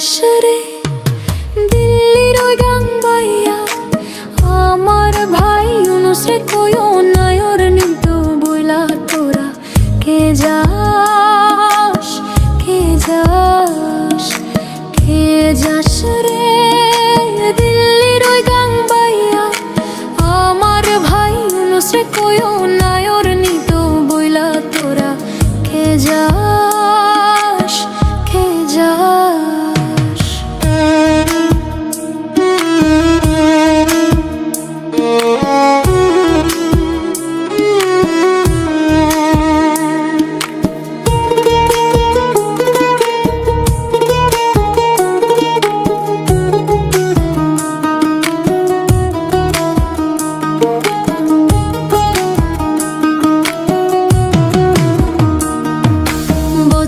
যাস রে দিল্লির ওই গান গাইয়া আমার ভাই ইউনুস রে কইও, নায়র নিত বইলা তোরা, কে যাস কে যাস কে যাস রে? দিল্লির ওই গান গাইয়া আমার ভাই ইউনুস রে কইও, নায়র নিত বইলা তোরা, কে যাস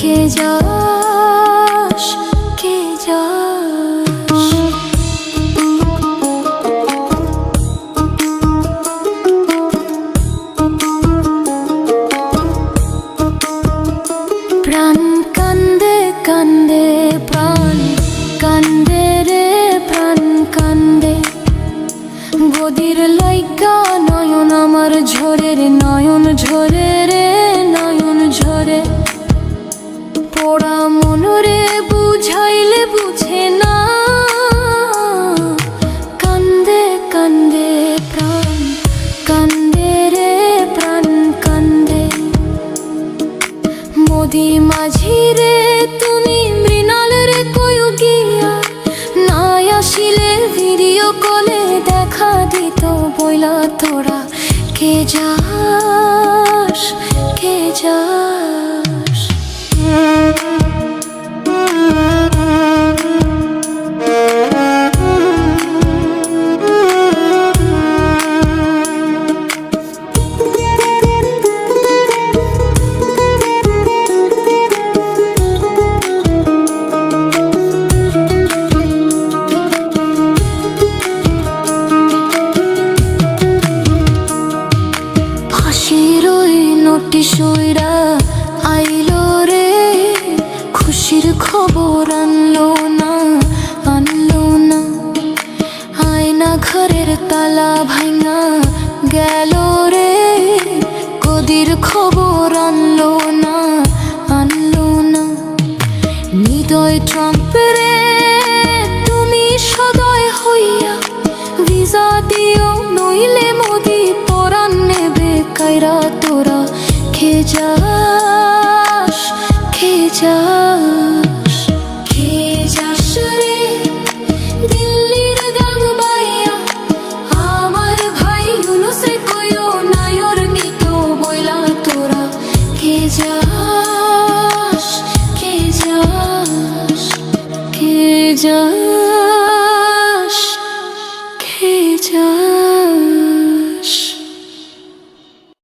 কে যাস, কে কান্দে কান্দে প্রাণ কান্দে প্রাণ কান্দে। গদির লাইকা নয়ন, আমার ঝরে রে নয়ন ঝরে রে নয়ন, ঝরে। বইলা তোরা কে যাস কে যাস? নোটিশ ওইরা আইলো রে, খুশির খবর আনলো না আনলো না। আয়না ঘরের তালা ভাঙা গেল রে কদির খবর আনলো না আনলো না। হৃদয় ট্রাম্পেরে তুমি সদয় হইয়া ভিসা দিও যাস খে যাস? খে যাস রে? দিল্লির গান বাইয়া আমার ভাই ইউনুসে কইও নায়র নিত বইলা তোরা। কে যাস কে যাস কে যাস?